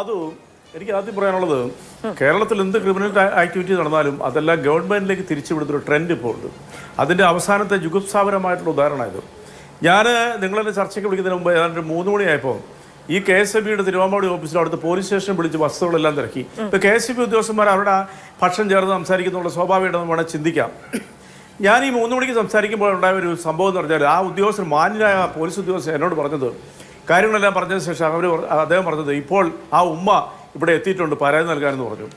അത് എനിക്ക് ആദ്യം പറയാനുള്ളത് കേരളത്തിൽ എന്ത് ക്രിമിനൽ ആക്ടിവിറ്റി നടന്നാലും അതെല്ലാം ഗവൺമെന്റിലേക്ക് തിരിച്ചുവിടുന്നൊരു ട്രെൻഡ് ഇപ്പോൾ ഉണ്ട്. അതിന്റെ അവസാനത്തെ ജുഗുപ്സാപരമായിട്ടുള്ള ഉദാഹരണം ഇത്. ഞാൻ നിങ്ങളെന്നെ ചർച്ചയ്ക്ക് വിളിക്കുന്നതിന് മുമ്പ് ഏതാണ്ട് ഒരു മൂന്ന് മണിയായപ്പോൾ ഈ കെ എസ് എ ബിയുടെ തിരുവാമ്പാടി ഓഫീസിൽ അവിടുത്തെ പോലീസ് സ്റ്റേഷൻ വിളിച്ച് വസ്തുക്കളെല്ലാം തിരക്കി. ഇപ്പോൾ കെ എസ് എ ബി ഉദ്യോഗസ്ഥന്മാർ അവരുടെ ഭക്ഷണം ചേർന്ന് സംസാരിക്കുന്നുള്ള സ്വാഭാവികമായിട്ട് വേണം ചിന്തിക്കാം. ഞാൻ ഈ മൂന്ന് മണിക്ക് സംസാരിക്കുമ്പോൾ ഉണ്ടായ ഒരു സംഭവം എന്ന് പറഞ്ഞാൽ ആ ഉദ്യോഗസ്ഥർ മാന്യനായ പോലീസ് ഉദ്യോഗസ്ഥൻ എന്നോട് പറഞ്ഞത് കാര്യങ്ങളെല്ലാം പറഞ്ഞതിന് ശേഷം അവർ അദ്ദേഹം പറഞ്ഞത് ഇപ്പോൾ ആ ഉമ്മ ഇവിടെ എത്തിയിട്ടുണ്ട് പരാതി നൽകാനെന്ന് പറഞ്ഞു.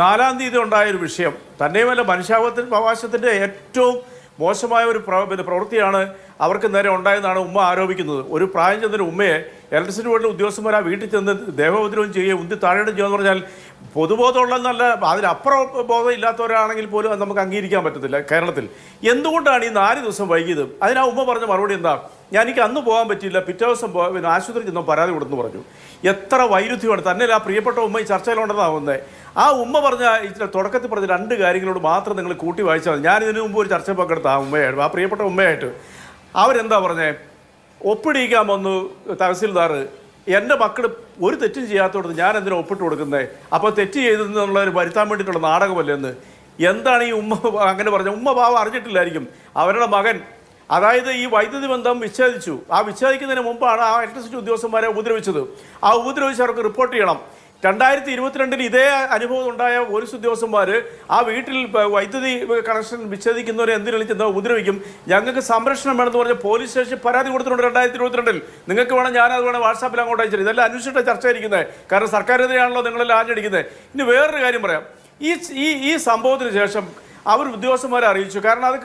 നാലാം തീയതി ഉണ്ടായ ഒരു വിഷയം തന്നെയുമല്ല മനുഷ്യാവത്തിന് അവകാശത്തിന്റെ ഏറ്റവും മോശമായ ഒരു പ്രവൃത്തിയാണ് അവർക്ക് നേരെ ഉണ്ടായെന്നാണ് ഉമ്മ ആരോപിക്കുന്നത്. ഒരു പ്രായം ചെന്നൊരു ഉമ്മയെ ഇലക്ട്രിസിറ്റി ബോർഡിലെ ഉദ്യോഗസ്ഥന്മാർ ആ വീട്ടിൽ ചെന്ന് ദേഹോപദ്രവം ചെയ്യുകയും ഉന്തി താഴെയിടും ചെയ്യുക എന്ന് പറഞ്ഞാൽ പൊതുബോധമുള്ള നല്ല അതിനപ്പുറം ബോധം ഇല്ലാത്തവരാണെങ്കിൽ പോലും അത് നമുക്ക് അംഗീകരിക്കാൻ പറ്റത്തില്ല കേരളത്തിൽ. എന്തുകൊണ്ടാണ് ഈ നാല് ദിവസം വൈകിയത്? അതിനാ ഉമ്മ പറഞ്ഞ മറുപടി എന്താ? ഞാൻ എനിക്ക് അന്ന് പോകാൻ പറ്റിയില്ല. പിറ്റേ ദിവസം പിന്നെ ആശുപത്രി ചെന്നോ പരാതി കൊടുത്തു പറഞ്ഞു. എത്ര വൈരുദ്ധ്യമാണ് തന്നെ ആ പ്രിയപ്പെട്ട ഉമ്മ ഈ ചർച്ചയിലുണ്ടെന്നാവുന്നത് ആ ഉമ്മ പറഞ്ഞ തുടക്കത്തിൽ പറഞ്ഞ രണ്ട് കാര്യങ്ങളോട് മാത്രം നിങ്ങൾ കൂട്ടി വായിച്ചാൽ മതി. ഞാൻ ഇതിനു മുമ്പ് ഒരു ചർച്ച പങ്കെടുത്ത ആ ഉമ്മയായിട്ട് ആ പ്രിയപ്പെട്ട ഉമ്മയായിട്ട്. അവരെന്താ പറഞ്ഞേ? ഒപ്പിടിക്കാൻ വന്നു തഹസിൽദാർ. എന്റെ മക്കൾ ഒരു തെറ്റും ചെയ്യാത്തോടത്ത് ഞാൻ എന്തിനാ ഒപ്പിട്ട് കൊടുക്കുന്നത് അപ്പോൾ തെറ്റ് ചെയ്തെന്നുള്ള ഒരു വരുത്താൻ വേണ്ടിയിട്ടുള്ള നാടകമല്ലേ എന്ന്. എന്താണ് ഈ ഉമ്മ അങ്ങനെ പറഞ്ഞത് ഉമ്മ പാവം അറിഞ്ഞിട്ടില്ലായിരിക്കും. അവരുടെ മകൻ അതായത് ഈ വൈദ്യുതി ബന്ധം വിച്ഛേദിച്ചു. ആ വിച്ഛേദിക്കുന്നതിന് മുമ്പാണ് ആ ഇലക്ട്രിസിറ്റി ഉദ്യോഗസ്ഥന്മാരെ ഉപദ്രവിച്ചത്. ആ ഉപദ്രവിച്ച് അവർക്ക് റിപ്പോർട്ട് ചെയ്യണം. രണ്ടായിരത്തി ഇരുപത്തിരണ്ടിൽ ഇതേ അനുഭവം ഉണ്ടായ പോലീസ് ഉദ്യോഗസ്ഥന്മാർ ആ വീട്ടിൽ വൈദ്യുതി കണക്ഷൻ വിച്ഛേദിക്കുന്നവരെ എന്തിനു ചെന്ന് ഉപദ്രവിക്കും? ഞങ്ങൾക്ക് സംരക്ഷണം വേണമെന്ന് പറഞ്ഞ് പോലീസ് സ്റ്റേഷൻ പരാതി കൊടുത്തിട്ടുണ്ട് രണ്ടായിരത്തി ഇരുപത്തിരണ്ടിൽ നിങ്ങൾക്ക് വേണം ഞാനത് വേണം വാട്സാപ്പിൽ അങ്ങോട്ട് അയച്ചിട്ട്. ഇതെല്ലാം അന്വേഷിച്ചിട്ട് ചർച്ച ആയിരിക്കുന്നത് കാരണം സർക്കാരിനെതിരെയാണല്ലോ നിങ്ങളെല്ലാം ആഞ്ഞടിക്കുന്നത് ഇനി വേറൊരു കാര്യം പറയാം. ഈ ഈ സംഭവത്തിന് ശേഷം അവർ ഉദ്യോഗസ്ഥന്മാരെ അറിയിച്ചു. കാരണം അത്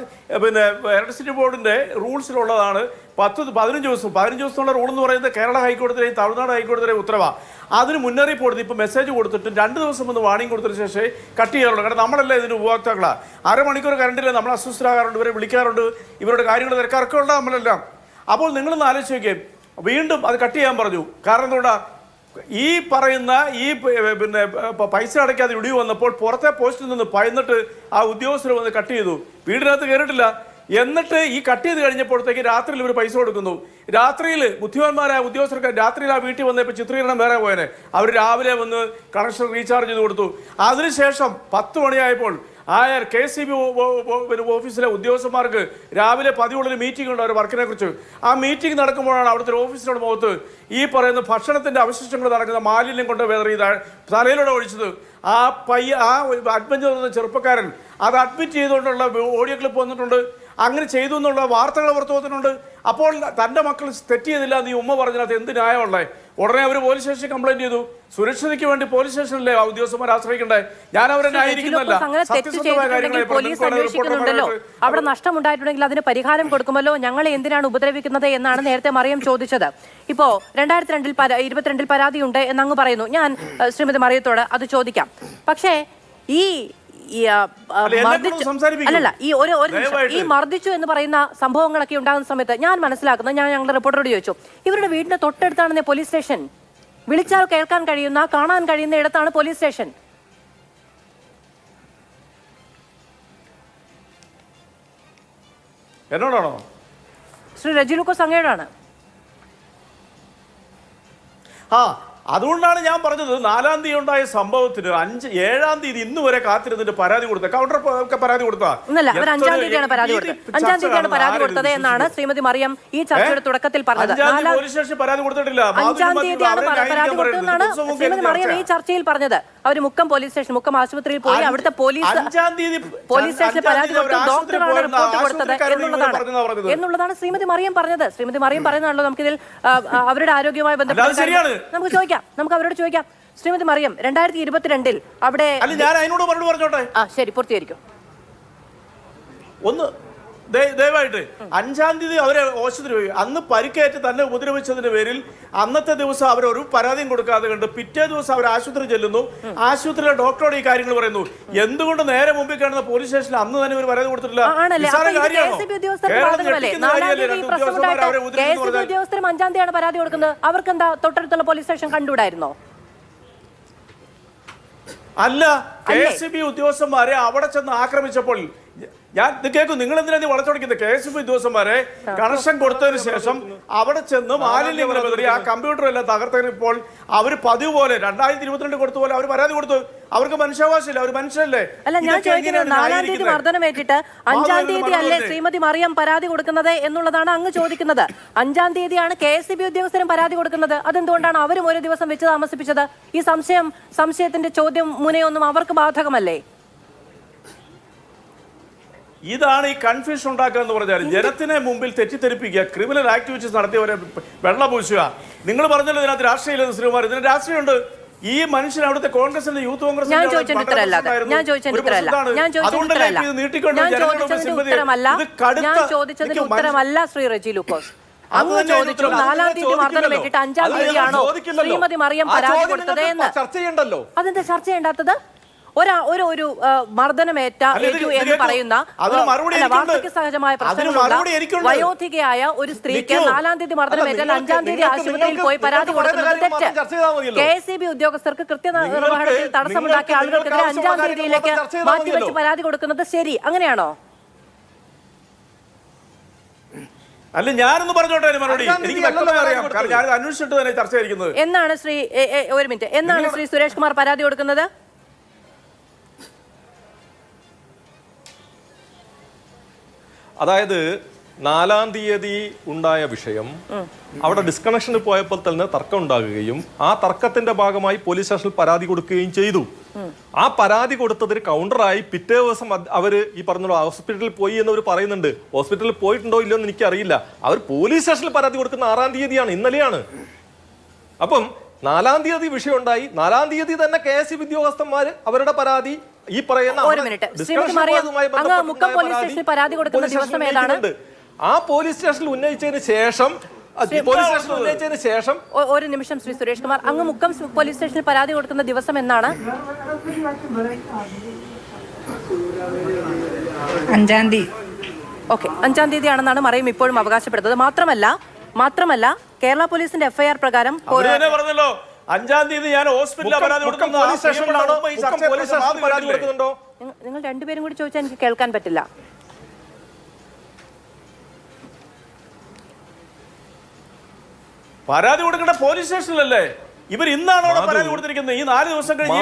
പിന്നെ ഇലക്ട്രിസിറ്റി ബോർഡിന്റെ റൂൾസിലുള്ളതാണ് പത്ത് പതിനഞ്ച് ദിവസം. പതിനഞ്ച് ദിവസമുള്ള റൂൾ എന്ന് പറയുന്നത് കേരള ഹൈക്കോടതിയിലെയും തമിഴ്നാട് ഹൈക്കോടതിയിലെയും ഉത്തരവാണ് അതിന് മുന്നറിയിപ്പ് കൊടുത്ത് ഇപ്പോൾ മെസ്സേജ് കൊടുത്തിട്ട് രണ്ട് ദിവസം ഒന്ന് വാണിംഗ് കൊടുത്തതിന് ശേഷം കട്ട് ചെയ്യാറുള്ളൂ. കാരണം നമ്മളല്ലേ ഇതിന് ഉപഭോക്താക്കളാണ് അരമണിക്കൂർ കറണ്ടില്ല നമ്മൾ അസ്വസ്ഥരാകാറുണ്ട് ഇവരെ വിളിക്കാറുണ്ട് ഇവരുടെ കാര്യങ്ങൾ തിരക്കാറൊക്കെ നമ്മളെല്ലാം. അപ്പോൾ നിങ്ങളൊന്ന് ആലോചിച്ച് നോക്കിയേ. വീണ്ടും അത് കട്ട് ചെയ്യാൻ പറഞ്ഞു. കാരണം എന്തുകൊണ്ടാ ഈ പറയുന്ന ഈ പിന്നെ പൈസ അടയ്ക്കാതെ ഇടിവ് വന്നപ്പോൾ പുറത്തെ പോസ്റ്റിൽ നിന്ന് പയന്നിട്ട് ആ ഉദ്യോഗസ്ഥർ വന്ന് കട്ട് ചെയ്തു. വീടിനകത്ത് കയറിയിട്ടില്ല എന്നിട്ട് ഈ കട്ട് ചെയ്ത് കഴിഞ്ഞപ്പോഴത്തേക്ക് രാത്രിയിൽ ഇവർ പൈസ കൊടുക്കുന്നു. രാത്രിയിൽ ബുദ്ധിമാന്മാരായ ഉദ്യോഗസ്ഥർക്ക് രാത്രിയിൽ ആ വീട്ടിൽ വന്നപ്പോൾ ചിത്രീകരണം വേറെ പോയനെ. അവർ രാവിലെ വന്ന് കണക്ഷൻ റീചാർജ് ചെയ്ത് കൊടുത്തു. അതിനുശേഷം പത്ത് മണിയായപ്പോൾ ആ കെ സി ബി ഓഫീസിലെ ഉദ്യോഗസ്ഥന്മാർക്ക് രാവിലെ പതിവുള്ളൊരു മീറ്റിംഗ് ഉണ്ട് ഒരു വർക്കിനെ കുറിച്ച് ആ മീറ്റിംഗ് നടക്കുമ്പോഴാണ് അവിടുത്തെ ഒരു ഓഫീസിയുടെ മുഖത്ത് ഈ പറയുന്ന ഭക്ഷണത്തിന്റെ അവശിഷ്ടങ്ങൾ നടക്കുന്ന മാലിന്യം കൊണ്ട് വേറെ തലയിലൂടെ ഒഴിച്ചത്. ആ പയ്യ ആ അഡ്മിറ്റ് ചെയ്ത ചെറുപ്പക്കാരൻ അത് അഡ്മിറ്റ് ചെയ്തുകൊണ്ടുള്ള ഓഡിയോ ക്ലിപ്പ് വന്നിട്ടുണ്ട്. അങ്ങനെ ചെയ്തു എന്നുള്ള വാർത്തകൾ പുറത്തു വന്നിട്ടുണ്ട്. അപ്പോൾ തന്റെ മക്കൾ തെറ്റ് ചെയ്തില്ല എന്ന് ഈ ഉമ്മ പറഞ്ഞതിനകത്ത് എന്ത് ന്യായമുള്ളേ ഉടനെ അവർ പോലീസ് സ്റ്റേഷനിൽ കംപ്ലൈന്റ് ചെയ്തു. സുരക്ഷതയ്ക്ക് വേണ്ടി പോലീസ് സ്റ്റേഷനിലെ ആ ഉദ്യോഗസ്ഥന്മാർ ആശ്രയിക്കണ്ടേ? ഞാൻ അവരെ ന്യായീകരിക്കുന്നതല്ല അവിടെ നഷ്ടമുണ്ടായിട്ടുണ്ടെങ്കിൽ അതിന് പരിഹാരം കൊടുക്കുമല്ലോ. ഞങ്ങളെ എന്തിനാണ് ഉപദ്രവിക്കുന്നത് എന്നാണ് നേരത്തെ മറിയം ചോദിച്ചത്. ഇപ്പോ രണ്ടായിരത്തി രണ്ടിൽ ഇരുപത്തിരണ്ടിൽ പരാതിയുണ്ട് എന്നങ്ങ് പറയുന്നു. ഞാൻ ശ്രീമതി മറിയത്തോട് അത് ചോദിക്കാം. പക്ഷേ ഈ അല്ലല്ല ഈ ഒരു ഒരു നിമിഷം. ഈ. മർദ്ദിച്ചു എന്ന് പറയുന്ന സംഭവങ്ങളൊക്കെ ഉണ്ടാകുന്ന സമയത്ത് ഞാൻ മനസ്സിലാക്കുന്നത് ഞാൻ ഞങ്ങളുടെ റിപ്പോർട്ടറോട് ചോദിച്ചു ഇവരുടെ വീടിന്റെ തൊട്ടടുത്താണ് പോലീസ് സ്റ്റേഷൻ? വിളിച്ചാൽ കേൾക്കാൻ കഴിയുന്ന കാണാൻ കഴിയുന്ന ഇടത്താണ് പോലീസ് സ്റ്റേഷൻ? എന്നോടാണോ? ശ്രീ രജിലുക്കോ ലൂക്കോസ് അങ്ങയോടാണ്. ആ അതുകൊണ്ടാണ് ഞാൻ പറഞ്ഞത് നാലാം തീയതി ഉണ്ടായ സംഭവത്തിന് അഞ്ച് ഏഴാം തീയതി ഇന്ന് വരെ കാത്തിരുന്നിട്ട് പരാതി കൊടുത്ത കൗണ്ടർ പരാതി കൊടുത്ത. ഒന്നല്ല അവർ അഞ്ചാം തീയതിയാണ് പരാതി കൊടുത്തത്. അഞ്ചാം തീയതിയാണ് പരാതി കൊടുത്തത് എന്നാണ് ശ്രീമതി മറിയം ഈ ചർച്ചയുടെ തുടക്കത്തിൽ പറഞ്ഞത്. പോലീസ് സ്റ്റേഷൻ പരാതി കൊടുത്തിട്ടില്ല. അഞ്ചാം തീയതിയാണ് പരാതി കൊടുത്തതെന്നാണ് ശ്രീമതി മറിയം ഈ ചർച്ചയിൽ പറഞ്ഞത്. അവർ മുക്കം പോലീസ് സ്റ്റേഷൻ മുക്കം ആശുപത്രിയിൽ പോയി അവിടുത്തെ പോലീസ് പോലീസ് സ്റ്റേഷനിൽ പരാതി തീയതി അവർ കൊടുത്തു ആശുപത്രിയിൽ ഡോക്ടറാണ് റിപ്പോർട്ട് കൊടുത്തത് എന്നുള്ളതാണ്. ശ്രീമതി മറിയം പറഞ്ഞത്. ശ്രീമതി മറിയം പറയുന്നതാണല്ലോ നമുക്കിതിൽ അവരുടെ ആരോഗ്യവുമായി ബന്ധപ്പെട്ട് നമുക്ക് ചോദിക്കാം. നമുക്ക് അവരോട് ചോദിക്കാം. ശ്രീമതി മറിയം രണ്ടായിരത്തി ഇരുപത്തിരണ്ടിൽ അവിടെ അല്ല ഞാൻ അതിനോട് മറുപടി പറഞ്ഞോട്ടെ. ആ ശരി പൂർത്തീകരിക്കും. ഒന്ന് ദയവായിട്ട് അഞ്ചാം തീയതി അവരെ ഓശത്തിന് പോയി. അന്ന് പരിക്കേറ്റ് തന്നെ ഉപദ്രവിച്ചതിന്റെ പേരിൽ അന്നത്തെ ദിവസം അവർ ഒരു പരാതിയും കൊടുക്കാതെ കണ്ട് പിറ്റേ ദിവസം അവർ ആശുപത്രി ചെല്ലുന്നു. ആശുപത്രിയിലെ ഡോക്ടറോട് ഈ കാര്യങ്ങൾ പറയുന്നു. എന്തുകൊണ്ട് നേരെ മുമ്പിൽ കാണുന്ന പോലീസ് സ്റ്റേഷനിൽ അന്ന് തന്നെ ഒരു പരാതി കൊടുത്തിട്ടില്ല. അഞ്ചാം തീയതിയാണ് പരാതി കൊടുക്കുന്നത്. അവർക്ക് എന്താ തൊട്ടടുത്തുള്ള പോലീസ് സ്റ്റേഷൻ കണ്ടുകൂടായിരുന്നോ? അല്ല കെ? എസ് ബി ഉദ്യോഗസ്ഥന്മാരെ അവിടെ ചെന്ന് ആക്രമിച്ചപ്പോൾ ഞാൻ ഇത് കേൾക്കും നിങ്ങൾ എന്തിനാ നീ വളച്ചൊടിക്കുന്നത് കെ എസ് എഫ് ഉദ്യോഗസ്ഥന്മാരെ കണക്ഷൻ കൊടുത്തതിന് ശേഷം അവിടെ ചെന്ന് മാലിന്യങ്ങൾ ആ കമ്പ്യൂട്ടർ എല്ലാം തകർത്തതിന് ഇപ്പോൾ അവർ പതിവ് പോലെ രണ്ടായിരത്തി ഇരുപത്തിരണ്ട് കൊടുത്ത പോലെ അവർ പരാതി കൊടുത്തു. അവർക്ക് മനുഷ്യാവകാശമില്ല. അവർ മനുഷ്യരല്ലേ? അല്ല ഞാൻ ചോദിക്കുന്നത് നാലാം തീയതി? മർദ്ദനമേറ്റിട്ട് അഞ്ചാം തീയതി അല്ലേ ശ്രീമതി മറിയം പരാതി കൊടുക്കുന്നത് എന്നുള്ളതാണ് അങ്ങ് ചോദിക്കുന്നത്. അഞ്ചാം തീയതിയാണ് കെ എസ് ബി ഉദ്യോഗസ്ഥരും പരാതി കൊടുക്കുന്നത്. അതെന്തുകൊണ്ടാണ് അവരും ഒരു ദിവസം വെച്ച് താമസിപ്പിച്ചത്? ഈ സംശയം സംശയത്തിന്റെ ചോദ്യം മുനയൊന്നും അവർക്ക് ബാധകമല്ലേ? ഇതാണ് ഈ കൺഫ്യൂഷൻ ഉണ്ടാക്കുക എന്ന് പറഞ്ഞാൽ ജനത്തിനെ മുമ്പിൽ തെറ്റിദ്ധരിപ്പിക്കുക ക്രിമിനൽ ആക്ടിവിറ്റീസ് നടത്തിയവരെ വെള്ളം പൂശുക. നിങ്ങൾ പറഞ്ഞല്ലോ ഇതിനകത്ത് രാഷ്ട്രീയം ശ്രീകുമാർ. ഇതിന് രാഷ്ട്രീയമുണ്ട്. ഈ മനുഷ്യൻ അവിടുത്തെ കോൺഗ്രസിന്റെ യൂത്ത് കോൺഗ്രസ് ഞാൻ ചോദിച്ചതിന് ഉത്തരമല്ല. ശ്രീ റെജി ലൂക്കോസ്. അങ്ങ് ചോദിച്ചു. നാലാം തീയതി മർദ്ദനം വെച്ചിട്ട് അഞ്ചാം തീയതിയാണോ ശ്രീമതി മറിയം പരാതി കൊടുത്തത് എന്ന്? അതെന്താ ചർച്ച ചെയ്യേണ്ടാത്തത്? ഒരാ ഒരു ഒരു മർദ്ദനമേറ്റ ഏറ്റു എന്ന് പറയുന്ന. വാർദ്ധക്യ സഹജമായ അതിന് പ്രശ്നങ്ങളുള്ള. വയോധികയായ ഒരു സ്ത്രീക്ക് നാലാം തീയതി മർദ്ദനമേറ്റാൽ അഞ്ചാം തീയതി ആശുപത്രിയിൽ പോയി പരാതി കൊടുക്കുന്നത് തെറ്റ്. കെ എസ് ഇ ബി ഉദ്യോഗസ്ഥർക്ക് കൃത്യനിർവഹണത്തിൽ നിർവഹണത്തിൽ തടസ്സമുണ്ടാക്കിയ ആളുകൾക്കെതിരെ അഞ്ചാം തീയതിയിലേക്ക് മാറ്റിവെച്ച് പരാതി കൊടുക്കുന്നത് ശരി. അങ്ങനെയാണോ? അല്ല ഞാനൊന്ന് പറഞ്ഞോട്ടെ അതിന് മറുപടി. എനിക്ക് വ്യക്തമായി അറിയാം. കാരണം ഞാൻ അന്വേഷിച്ചിട്ട് തന്നെ ചർച്ച ചെയ്തിരിക്കുന്നത്. എന്നാണ് ശ്രീ ഒരു മിനിറ്റ്. എന്നാണ് ശ്രീ സുരേഷ് കുമാർ പരാതി കൊടുക്കുന്നത്? അതായത് നാലാം തീയതി ഉണ്ടായ വിഷയം അവിടെ ഡിസ്കണക്ഷന് പോയപ്പോൾ തന്നെ തർക്കം ഉണ്ടാകുകയും ആ തർക്കത്തിന്റെ ഭാഗമായി പോലീസ് സ്റ്റേഷനിൽ പരാതി കൊടുക്കുകയും ചെയ്തു. ആ. പരാതി കൊടുത്തതിന് കൗണ്ടറായി പിറ്റേ ദിവസം അവർ ഈ പറഞ്ഞ ഹോസ്പിറ്റലിൽ പോയി എന്നവർ പറയുന്നുണ്ട്. ഹോസ്പിറ്റലിൽ പോയിട്ടുണ്ടോ ഇല്ലയോ എന്ന് എനിക്കറിയില്ല. അവർ പോലീസ് സ്റ്റേഷനിൽ പരാതി കൊടുക്കുന്ന ആറാം തീയതിയാണ് ഇന്നലെയാണ്. അപ്പം നാലാം തീയതി വിഷയം ഉണ്ടായി. നാലാം തീയതി തന്നെ കെ എസ് ഉദ്യോഗസ്ഥന്മാര് അവരുടെ പരാതി ഈ പറയുന്ന ഒരു മിനിറ്റ്. അങ്ങ് മുക്കം പോലീസ് പരാതി സ്റ്റേഷനിൽ പരാതി കൊടുക്കുന്ന ദിവസം ഏതാണ്? ആ പോലീസ് സ്റ്റേഷനിൽ ഉന്നയിച്ചതിന് ശേഷം അത് പോലീസ് സ്റ്റേഷനിൽ ഉന്നയിച്ചതിന് ശേഷം ഒരു നിമിഷം ശ്രീ സുരേഷ് കുമാർ. അങ്ങ് മുക്കം പോലീസ് സ്റ്റേഷനിൽ പരാതി കൊടുക്കുന്ന ദിവസം എന്നാണ്? അഞ്ചാം തീയതി. ഓക്കെ. അഞ്ചാം തീയതി ആണെന്നാണ് മറിയം ഇപ്പോഴും അവകാശപ്പെടുന്നത്. മാത്രമല്ല മാത്രമല്ല കേരള പോലീസിന്റെ എഫ്ഐആർ പ്രകാരം പറഞ്ഞല്ലോ. അഞ്ചാം തീയതി ഞാൻ ഹോസ്പിറ്റലിൽ പരാതി കൊടുക്കുന്നുണ്ടോ നിങ്ങൾ- രണ്ടുപേരും കൂടി ചോദിച്ചാൽ എനിക്ക് കേൾക്കാൻ പറ്റില്ല. പരാതി കൊടുക്കേണ്ട പോലീസ് സ്റ്റേഷനിലല്ലേ? ഇവർ ഇന്നാണോ അവിടെ പരാതി കൊടുത്തിരിക്കുന്നത്? ഈ നാല് ദിവസം കഴിഞ്ഞ്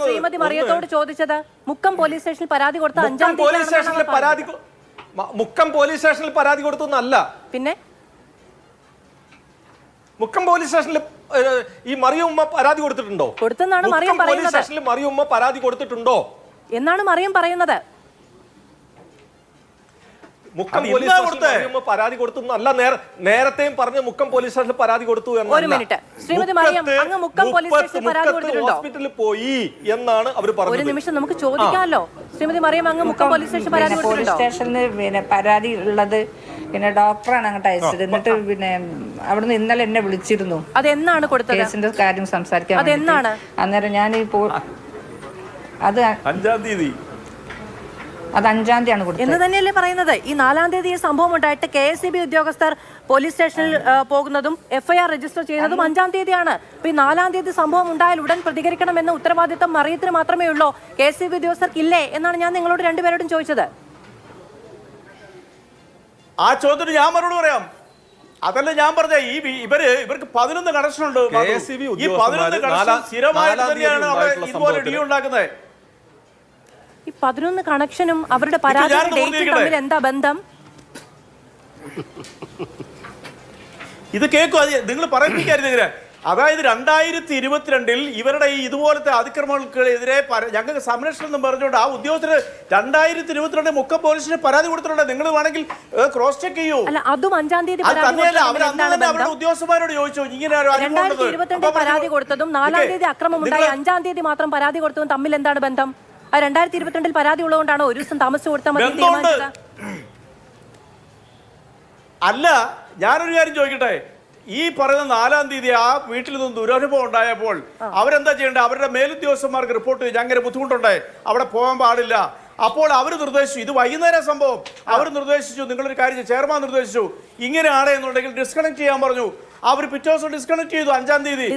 ശ്രീമതി മറിയത്തോട് ചോദിച്ചത് മുക്കം പോലീസ് സ്റ്റേഷനിൽ പരാതി കൊടുത്ത അഞ്ചാം പോലീസ് സ്റ്റേഷനിൽ പരാതി മുക്കം പോലീസ് സ്റ്റേഷനിൽ പരാതി കൊടുത്തു എന്നല്ല പിന്നെ? മുക്കം പോലീസ് സ്റ്റേഷനിൽ ഈ മറിയുമ്മ പരാതി കൊടുത്തിട്ടുണ്ടോ? കൊടുത്തെന്നാണ് മറിയം മുക്കം പോലീസ് സ്റ്റേഷനിൽ മറിയുമ്മ പരാതി കൊടുത്തിട്ടുണ്ടോ? എന്നാണ് മറിയം പറയുന്നത്. മുക്കം പോലീസ് സ്റ്റേഷനിൽ പരാതി കൊടുത്തു അല്ല നേരത്തെയും പറഞ്ഞ മുക്കം പോലീസ് സ്റ്റേഷനിൽ പരാതി കൊടുത്തു എന്നാണ് ഒരു മിനിറ്റ്. ശ്രീമതി മറിയം, മുക്കത്ത് അങ്ങ് മുക്കം പോലീസ് സ്റ്റേഷനിൽ പരാതി കൊടുത്തിട്ടുണ്ടോ? ഹോസ്പിറ്റലിൽ പോയി എന്നാണ് അവർ ഒരു പറഞ്ഞത്. നിമിഷം നമുക്ക് ചോദിക്കാമല്ലോ. ശ്രീമതി മറിയം അങ്ങ് മുക്കം പോലീസ് സ്റ്റേഷൻ പരാതി പോലീസ് സ്റ്റേഷനിൽ പിന്നെ പരാതി ഉള്ളത് പിന്നെ ഡോക്ടറാണ് അങ്ങോട്ട് അയച്ചത്. എന്നിട്ട് പിന്നെ അവിടുന്ന് ഇന്നലെ എന്നെ വിളിച്ചിരുന്നു. അതെന്നാണ് കൊടുത്തത്? കേസിന്റെ കാര്യം സംസാരിക്കാൻ അതെന്നാണ്? അന്നേരം ഞാൻ ഈ പോ അത് അഞ്ചാം തീയതി. അത് അഞ്ചാം തീയതിയാണ് കൊടുത്തത്. എന്ന് തന്നെയല്ലേ പറയുന്നത്? ഈ നാലാം തീയതി ഈ സംഭവം ഉണ്ടായിട്ട് കെ എസ് സി ബി ഉദ്യോഗസ്ഥർ പോലീസ് സ്റ്റേഷനിൽ പോകുന്നതും എഫ്ഐആർ രജിസ്റ്റർ ചെയ്യുന്നതും അഞ്ചാം തീയതിയാണ്. അപ്പൊ ഈ നാലാം തീയതി സംഭവം ഉണ്ടായാൽ ഉടൻ പ്രതികരിക്കണമെന്ന ഉത്തരവാദിത്തം മറിയത്തിന് മാത്രമേ ഉള്ളൂ. കെ എസ് സി ബി ഉദ്യോഗസ്ഥർക്ക് ഇല്ലേ എന്നാണ് ഞാൻ നിങ്ങളോട് രണ്ടുപേരോടും ചോദിച്ചത്. ആ ചോദ്യത്തിന് ഞാൻ മറുപടി പറയാം. അതല്ല ഞാൻ പറഞ്ഞ ഈ ഇവർ ഇവർക്ക് പതിനൊന്ന് കണക്ഷൻ ഉണ്ട് ഈ പതിനൊന്ന് കണക്ഷൻ സ്ഥിരമായിട്ട് നാലാം തന്നെയാണ് അവിടെ ഇതുപോലെ ഡി ഉണ്ടാക്കുന്നത് ഈ പതിനൊന്ന് കണക്ഷനും അവരുടെ പരാതി ഞാനൊന്ന് ഡേറ്റും തമ്മിൽ എന്താ ബന്ധം? ഇത് കേൾക്കും അത് നിങ്ങൾ പറയിപ്പിക്കരുത് ഇങ്ങനെ. അതായത് രണ്ടായിരത്തി ഇരുപത്തിരണ്ടിൽ ഇവരുടെ ഈ ഇതുപോലത്തെ അതിക്രമങ്ങൾക്കെതിരെ ഞങ്ങൾക്ക് സംരക്ഷണം എന്ന് പറഞ്ഞുകൊണ്ട് ആ ഉദ്യോഗസ്ഥര് രണ്ടായിരത്തി ഇരുപത്തിരണ്ടിൽ മുക്ക പോലീസിന് പരാതി കൊടുത്തിട്ടുണ്ട്. നിങ്ങൾ വേണമെങ്കിൽ ക്രോസ് ചെക്ക് ചെയ്യൂ. അതും അഞ്ചാം തീയതി അവരുടെ ഉദ്യോഗസ്ഥന്മാരോട് ചോദിച്ചു. ഇങ്ങനെ രണ്ടായിരത്തി ഉണ്ടെന്ന്. പരാതി കൊടുത്തതും നാലാം തീയതി അക്രമം ഉണ്ടായി. അഞ്ചാം തീയതി മാത്രം പരാതി കൊടുത്തതും തമ്മിൽ എന്താണ് ബന്ധം? രണ്ടായിരത്തി ഇരുപത്തിരണ്ടിൽ പരാതി ഉള്ളതുകൊണ്ടാണോ ഒരു ദിവസം താമസിച്ചു കൊടുത്താൽ മതി അല്ല ഞാനൊരു കാര്യം ചോദിക്കട്ടെ? ഈ പറയുന്ന നാലാം തീയതി ആ വീട്ടിൽ നിന്ന് ദുരനുഭവം ഉണ്ടായപ്പോൾ അവരെന്താ ചെയ്യേണ്ടത് അവരുടെ മേലുദ്യോഗസ്ഥന്മാർക്ക് റിപ്പോർട്ട് ചെയ്ത്. അങ്ങനെ ബുദ്ധിമുട്ടുണ്ടായി അവിടെ പോകാൻ പാടില്ല. അപ്പോൾ അവർ നിർദ്ദേശിച്ചു. ഇത് വൈകുന്നേരം സംഭവം. അവർ നിർദ്ദേശിച്ചു. നിങ്ങളൊരു കാര്യം ചെയർമാൻ നിർദ്ദേശിച്ചു. ഇങ്ങനെയാണ് എന്നുണ്ടെങ്കിൽ ഡിസ്കണക്ട് ചെയ്യാൻ പറഞ്ഞു. അവർ പിറ്റേ ദിവസം ഡിസ്കണക്ട് ചെയ്തു അഞ്ചാം തീയതി.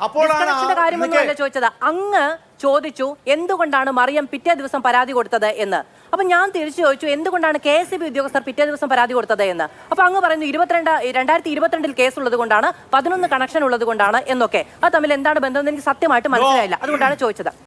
അപ്പോഴാണ് അങ്ങ് ചോദിച്ചു എന്തുകൊണ്ടാണ് മറിയം പിറ്റേ ദിവസം പരാതി കൊടുത്തത് എന്ന്. അപ്പൊ ഞാൻ തിരിച്ചു ചോദിച്ചു എന്തുകൊണ്ടാണ് കെ എസ് ബി ഉദ്യോഗസ്ഥർ പിറ്റേ ദിവസം പരാതി കൊടുത്തത് എന്ന്? അപ്പൊ അങ്ങ് പറയുന്നു ഇരുപത്തിരണ്ട് രണ്ടായിരത്തി ഇരുപത്തിരണ്ടിൽ കേസ് ഉള്ളത് കൊണ്ടാണ് പതിനൊന്ന് കണക്ഷൻ ഉള്ളത് കൊണ്ടാണ് എന്നൊക്കെ. അത് തമ്മിൽ എന്താണ് ബന്ധം എന്ന് എനിക്ക് സത്യമായിട്ട് മനസ്സിലായില്ല. അതുകൊണ്ടാണ് ചോദിച്ചത്.